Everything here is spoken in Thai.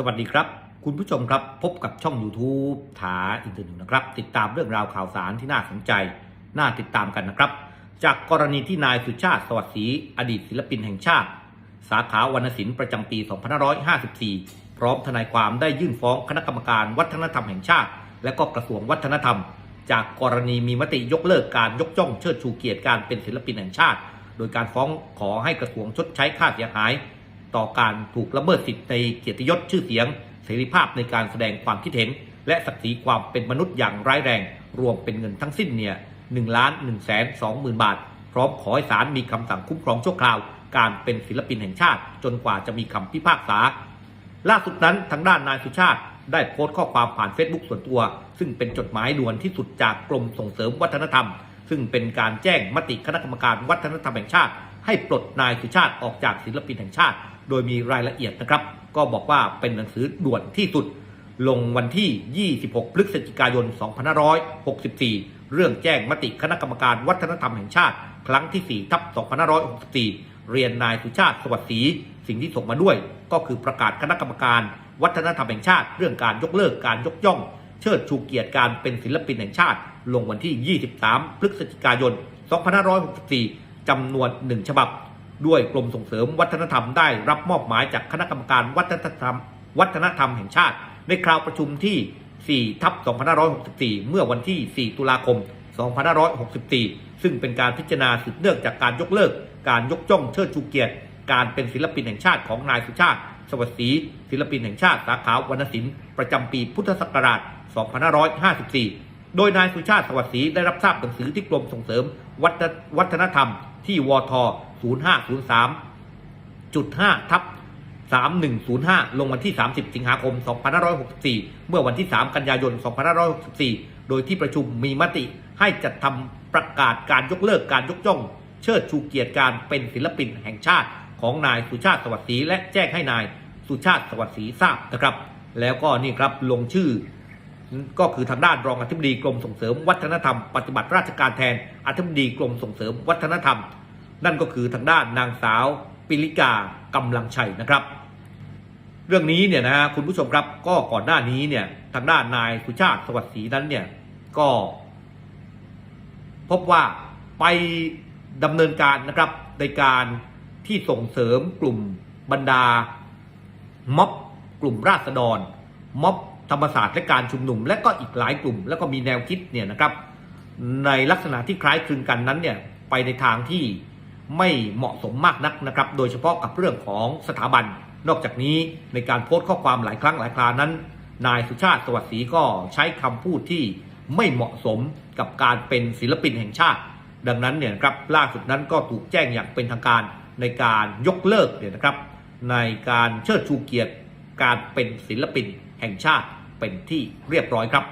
สวัสดีครับ คุณผู้ชมครับพบกับช่อง YouTube ถาอินเตอร์นิวนะครับ ติดตามเรื่องราวข่าวสารที่น่าสนใจ น่าติดตามกันนะครับ จากกรณีที่นายสุชาติสวัสดีอดีตศิลปินแห่งชาติ สาขาวรรณศิลป์ประจำปี 2554 พร้อมทนายความได้ยื่นฟ้องคณะกรรมการวัฒนธรรมแห่งชาติ และก็กระทรวงวัฒนธรรม จากกรณีมีมติยกเลิกการยกย่องเชิดชูเกียรติการเป็นศิลปินแห่งชาติ โดยการฟ้องขอให้กระทรวงชดใช้ค่าเสียหาย ต่อการถูกละเมิดสิทธิในเกียรติยศชื่อเสียง เสรีภาพในการแสดงความคิดเห็น และศักดิ์ศรีความเป็นมนุษย์อย่างร้ายแรง รวมเป็นเงินทั้งสิ้นเนี่ยหนึ่งล้านหนึ่งแสนสองหมื่นบาท พร้อมขอให้ศาลมีคำสั่งคุ้มครองชั่วคราว การเป็นศิลปินแห่งชาติ จนกว่าจะมีคำพิพากษา ล่าสุดนั้นทางด้านนายสุชาติได้โพสต์ข้อความผ่านเฟซบุ๊กส่วนตัว ซึ่งเป็นจดหมายด่วนที่สุดจากกรมส่งเสริมวัฒนธรรม ซึ่งเป็นการแจ้งมติคณะกรรมการวัฒนธรรมแห่งชาติ ให้ปลดนายสุชาติออกจากศิลปินแห่งชาติ โดยมีรายละเอียดนะครับ ก็บอกว่าเป็นหนังสือด่วนที่สุด ลงวันที่ 26 พฤศจิกายน 2564 เรื่องแจ้งมติคณะกรรมการวัฒนธรรมแห่งชาติ ครั้งที่4ทับ2564 เรียนนายสุชาติสวัสดีสิ่งที่ส่งมาด้วย ก็คือประกาศคณะกรรมการ วัฒนธรรมแห่งชาติ เรื่องการยกเลิกการยกย่อง เชิดชูเกียรติการเป็นศิลปินแห่งชาติ ลงวันที่ 23 พฤศจิกายน 2564 จำนวน1ฉบับ ด้วยกรมส่งเสริมวัฒนธรรมได้รับมอบหมายจากคณะกรรมการวัฒนธรรม วัฒนธรรมแห่งชาติ ในคราวประชุมที่ 4 ทับ 2564 เมื่อวันที่ 4 ตุลาคม 2564 ซึ่งเป็นการพิจารณาสืบเนื่องจากการยกเลิก การยกย่องเชิดชูเกียรติ การเป็นศิลปินแห่งชาติของนายสุชาติ สวัสดีศิลปินแห่งชาติสาขาวรรณศิลป์ประจำปีพุทธศักราช 2554 โดยนายสุชาติสวัสดีได้รับทราบหนังสือที่กรมส่งเสริมวัฒนธรรมที่วท0503จุด5ทับ3105 ลงวันที่ 30 สิงหาคม 2564 เมื่อวันที่ 3 กันยายน 2564 โดยที่ประชุมมีมติให้จัดทำประกาศการยกเลิกการยกย่อง เชิดชูเกียรติการเป็นศิลปินแห่งชาติของนายสุชาติสวัสดีและแจ้งให้นายสุชาติสวัสดีทราบนะครับ แล้วก็นี่ครับลงชื่อ ก็คือทางด้านรองอธิบดีกรมส่งเสริมวัฒนธรรม ปฏิบัติราชการแทนอธิบดีกรมส่งเสริมวัฒนธรรม นั่นก็คือทางด้านนางสาวปิลิกากำลังชัยนะครับ เรื่องนี้เนี่ยนะฮะคุณผู้ชมครับก็ก่อนหน้านี้เนี่ยทางด้านนายสุชาติสวัสดีนั้นเนี่ยก็ พบว่าไปดำเนินการนะครับในการที่ส่งเสริมกลุ่มบรรดาม็อบกลุ่มราษฎรม็อบ ธรรมศาสตร์และการชุมนุม และก็อีกหลายกลุ่ม แล้วก็มีแนวคิดเนี่ยนะครับ ในลักษณะที่คล้ายคลึงกันนั้นเนี่ยไปในทางที่ไม่เหมาะสมมากนักนะครับ โดยเฉพาะกับเรื่องของสถาบัน นอกจากนี้ในการโพสต์ข้อความหลายครั้งหลายครานั้น นายสุชาติสวัสดีก็ใช้คำพูดที่ไม่เหมาะสมกับการเป็นศิลปินแห่งชาติ ดังนั้นเนี่ยครับล่าสุดนั้นก็ถูกแจ้งอย่างเป็นทางการในการยกเลิกเนี่ยนะครับ ในการเชิดชูเกียรติการเป็นศิลปินแห่งชาติ เป็นที่เรียบร้อยครับ